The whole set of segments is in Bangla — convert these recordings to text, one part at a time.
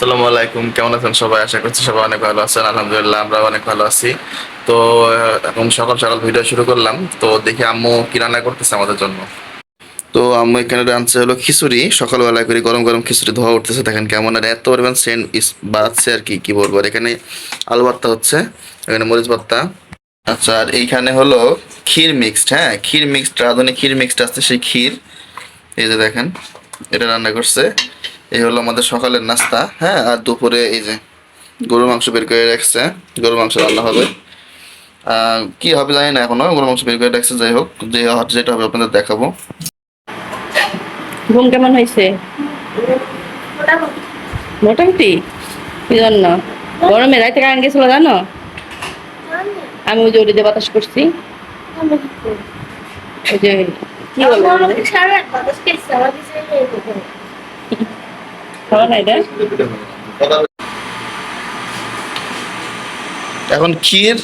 আসসালামু আলাইকুম, কেমন আছেন সবাই? আশা করছি সবাই অনেক ভালো আছেন। আলহামদুলিল্লাহ আমরা অনেক ভালো আছি। তো এখন সকাল সকাল ভিডিও শুরু করলাম। তো, দেখি আম্মু কি রান্না করতেছে আমাদের জন্য। তো, আম্মু এখানে রাঁধছে হলো খিচুড়ি। সকালবেলা করে গরম গরম খিচুড়ি ধোয়া উঠতেছে। দেখেন কেমন আর এত পরিমাণ সেন্ট বাড়াচ্ছে আর কি কি বলব। আর এখানে আলু ভর্তা হচ্ছে, এখানে মরিচ ভর্তা। আচ্ছা আর এইখানে হলো ক্ষীর মিক্সড হ্যাঁ? ক্ষীর মিক্সড রাঁধুনি ক্ষীর মিক্সড আছে সেই ক্ষীর। এই যে দেখেন, এটা রান্না করছে। এই হলো আমাদের সকালের নাস্তা। হ্যাঁ আর দুপুরে এই যে গরুর মাংস বের করে রাখছে। গরুর মাংস রান্না হবে। আহ, কি হবে জানি না এখনও গরুর মাংস বের করে রাখছে যাই হোক। যে যেটা হবে আপনাদের দেখাবো। ঘুম কেমন হয়েছে? মোটামুটি। কি জন্য? গরমে রাইতে কারেন্ট গেছিল জানো? আমি ওই যে ওটা বাতাস করছি। ওই যে কি বলব এখন ক্ষীর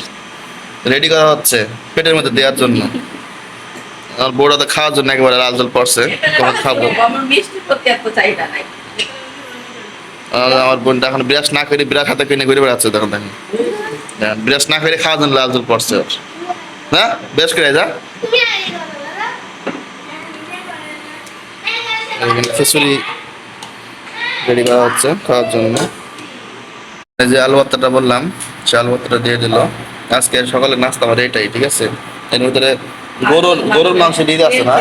রেডি করা হচ্ছে পেটের মধ্যে দেওয়ার জন্য আর বড়া তো খাওয়ার জন্য একেবারে লাল জল পড়ছে তখন খাব আমার বোনটা এখন বিরাস না করে বিরাট হাতে কিনে ঘুরে বেড়াচ্ছে তখন দেখেন হ্যাঁ, বিরাস না করে খাওয়ার জন্য লাল জল পড়ছে ওর হ্যাঁ বেশ করে যা খিচুড়ি রেডি করা হচ্ছে খাওয়ার জন্য। এই যে আলু ভর্তাটা বললাম সে আলু ভর্তাটা দিয়ে দিল। আজকে সকালে নাস্তা আমার এটাই ঠিক আছে? এর ভিতরে গরুর গরুর মাংস দিয়ে আছে না?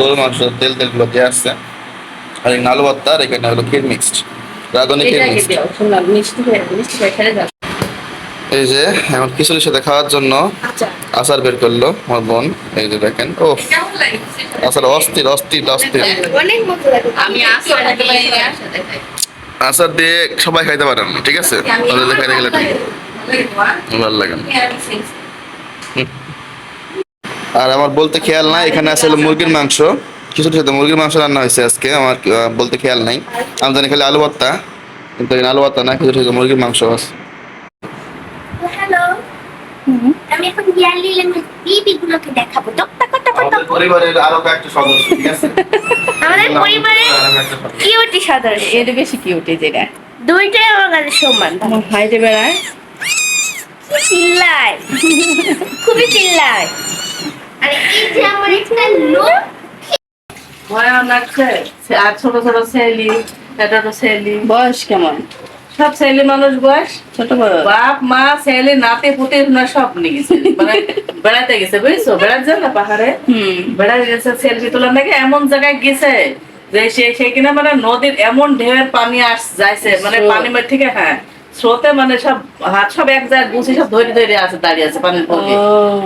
গরুর মাংস তেল তেলগুলো দিয়ে আসছে। আর এই আলু ভর্তা আর এখানে হলো ক্ষীর মিক্সড রাঁধুনি ক্ষীর মিক্সড এই যে এখন খিচুড়ির সাথে খাওয়ার জন্য আচ্ছা। আচার বের করল আমার বোন এই যে দেখেন ও আচার অস্থির অস্থির অস্থির। আচার দিয়ে সবাই খাইতে পারেন ঠিক আছে? দেখাইতে গেলে ভালো লাগে না। আর আমার বলতে খেয়াল নাই এখানে আসলে মুরগির মাংস। কিছুর সাথে মুরগির মাংস রান্না হয়েছে আজকে আমার বলতে খেয়াল নাই। আমি জানি খালি আলু ভর্তা কিন্তু আলু ভর্তা না কিছুর সাথে মুরগির মাংস আছে। আমি এখন ইয়ারলি ল্যাঙ্গুয়েজ বিবি গুলোকে দেখাবো। টক টক টক টক পরিবারের আরও কয়েকটা সদস্য ঠিক আছে? আমাদের পরিবারে কিউটি সদস্য। এটা বেশি কিউট যেটা। দুইটাই আমার কাছে সমান। আমার হাইটে বেড়ায় চিল্লায়। খুবই চিল্লায়। আর এই যে আমার একটা লোক ভয়ান লাগছে সে- আর ছোট ছোট ছেলি এটা তো ছেলি বয়স কেমন? সব ছেলে মানুষ বয়স? ছোট বড়। বাপ মা ছেলে নাতি পুতি না সব নিয়ে গেছে। মানে বেড়াতে গেছে বুঝছ? বেড়াতে না পাহাড়ে। বেড়াতে গেছে সেলফি তোলার নাকি এমন জায়গায় গেছে যে সে সেখানে মানে নদীর এমন ঢেউয়ের পানি আস যাইছে মানে পানি থেকে হ্যাঁ। স্রোতে মানে সব হাত সব এক জায়গায় গুছি সব ধরে ধরে আছে দাঁড়িয়ে আছে পানির পরে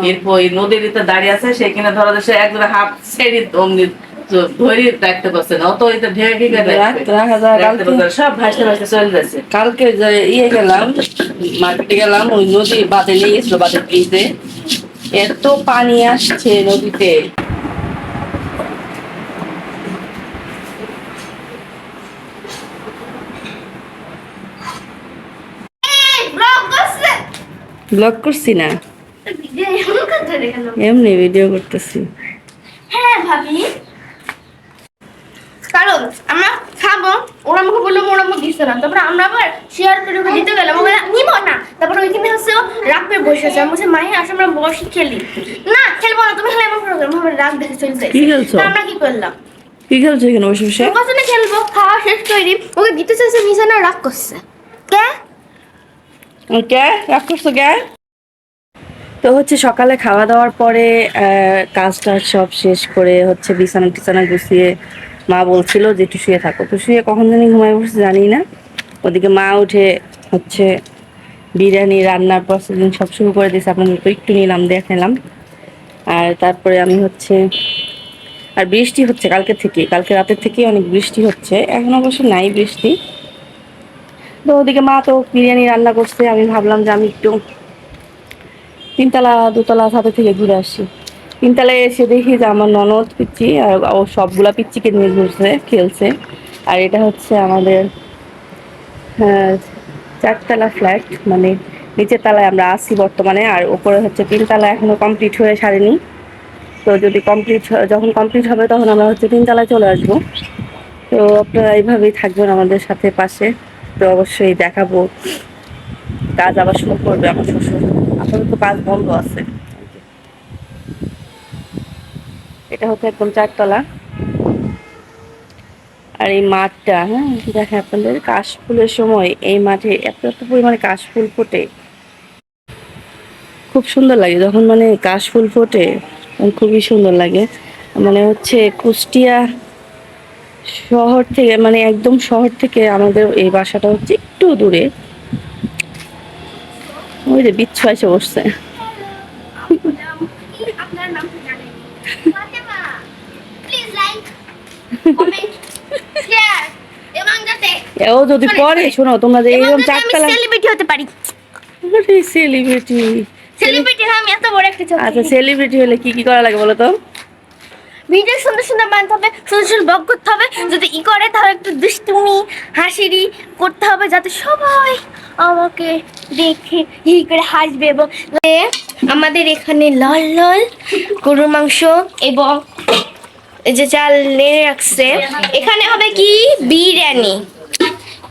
এরপর ওই নদীর দাঁড়িয়ে আছে সেখানে ধরা যাচ্ছে একজন হাত ছেড়ে অমনি ধরে রাখতে পারছে না অত এটা রাখতে। সব ভাসতে ভাসতে চলে যাচ্ছে। কালকে যে ইয়ে গেলাম মার্কেটে গেলাম ওই নদী বাদে নিয়ে গেছিল ব্রিজে। এত পানি আসছে নদীতে। ব্লগ করছি না? ভিডিও এমন ভিডিও করতেছি। হ্যাঁ ভাবি। আমরা খাব ওরা আমাকে বলল ওরা আমাকে দিচ্ছে না। তারপরে আমরা আবার শেয়ার করে ওকে দিতে গেলাম। ওরা নিব না। তারপরে ওইখানে হচ্ছে ও রাগ পেয়ে বসে আছে। আমি বলছি মাহি আসে আমরা বসে খেলি। না খেলব না তুমি খেলে রাগ দেখে চলে যাই। কি খেলছো? আমরা কি করলাম? কি খেলছো এখানে বসে বসে? ওর খেলব খাওয়া শেষ তৈরি ওকে দিতে চাইছে রাগ করছে। কে? কে? রাগ করছ কে? তো হচ্ছে সকালে খাওয়া দাওয়ার পরে আহ, কাজ টাজ সব শেষ করে হচ্ছে বিছানা টিছানা গুছিয়ে মা বলছিল যে একটু শুয়ে থাকো। তো শুয়ে কখন জানি ঘুমাই বসে জানি না। ওদিকে মা উঠে হচ্ছে বিরিয়ানি রান্নার প্রসেসিং সব শুরু করে দিয়েছে। আপনাদের তো একটু নিলাম দেখালাম আর তারপরে আমি হচ্ছে, আর বৃষ্টি হচ্ছে কালকে থেকে। কালকে রাতের থেকে অনেক বৃষ্টি হচ্ছে। এখন অবশ্য নাই বৃষ্টি। তো ওদিকে মা তো বিরিয়ানি রান্না করছে। আমি ভাবলাম যে আমি একটু তিনতলা, দোতলা ছাদে থেকে ঘুরে আসি। তিনতলায় এসে দেখি যে আমার ননদ পিচ্ছি আর ও সবগুলা পিচ্চিকে নিয়ে ঘুরছে খেলছে। আর এটা হচ্ছে আমাদের আহ, চারতলা ফ্ল্যাট মানে নিচের তলায় আমরা আছি বর্তমানে আর ওপরে হচ্ছে তিনতলা এখনও কমপ্লিট হয়ে সারেনি। তো যদি কমপ্লিট যখন কমপ্লিট হবে তখন আমরা হচ্ছে তিনতলায় চলে আসব। তো আপনারা এইভাবেই থাকবেন আমাদের সাথে পাশে। তো অবশ্যই দেখাবো। কাজ আবার শুরু করবে আমার শ্বশুর। আপাতত কাজ বন্ধ আছে। এটা হচ্ছে একদম চারতলা। আর এই মাঠটা হ্যাঁ দেখেন আপনাদের, কাশফুলের সময় এই মাঠে এত এত পরিমাণে কাশফুল ফোটে। খুব সুন্দর লাগে, যখন মানে কাশফুল ফোটে খুবই সুন্দর লাগে। মানে হচ্ছে কুষ্টিয়া শহর থেকে মানে একদম শহর থেকে আমাদের এই বাসাটা হচ্ছে একটু দূরে। ওই যে বিচ্ছু এসে বসছে আপনার নামটা জানেন Fatema please like comment share এবং যাতে ও যদি পরে শোনো তোমরা যে এরকম চারতলা সেলিব্রিটি হতে পারি। সেলিব্রিটি সেলিব্রিটি হ্যাঁ আমি এত বড় একটা চোখ আচ্ছা সেলিব্রিটি হলে কি কি করা লাগে বলো তো? ভিডিও সুন্দর সুন্দর বানাতে হবে সুন্দর সুন্দর ব্লগ করতে হবে। যদি ই করে তাহলে একটু দুষ্টুমি হাসিরি করতে হবে যাতে সবাই আমাকে দেখে হি করে হাসবে এবং আমাদের এখানে লাল লাল গরুর মাংস এবং এই যে চাল নেড়ে রাখছে। এখানে হবে কি? বিরিয়ানি।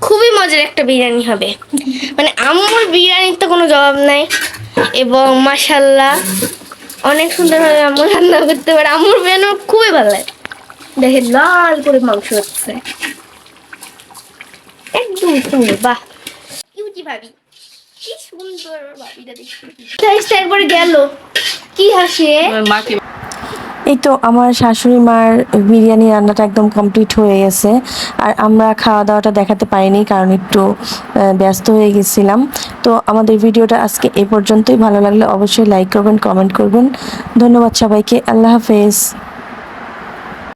খুবই মজার একটা বিরিয়ানি হবে। মানে আম্মুর বিরিয়ানির তো কোনো জবাব নাই। এবং মাসাল্লাহ অনেক সুন্দরভাবে আম্মু রান্না করতে পারে। আম্মুর বিরিয়ানি আমার খুবই ভালো লাগে। দেখে লাল করে মাংস হচ্ছে। একদম সুন্দর বাহ। ইউটি ভাবি কি সুন্দর ভাবিটা দেখতে। একবারে গেল। কি হাসে মাকে এই তো আমার শাশুড়ি মার বিরিয়ানি রান্নাটা একদম কমপ্লিট হয়ে গেছে। আর আমরা খাওয়া দাওয়াটা দেখাতে পারিনি কারণ একটু ব্যস্ত হয়ে গেছিলাম। তো আমাদের ভিডিওটা আজকে এ পর্যন্তই। ভালো লাগলে অবশ্যই লাইক করবেন কমেন্ট করবেন। ধন্যবাদ সবাইকে। আল্লাহ হাফেজ।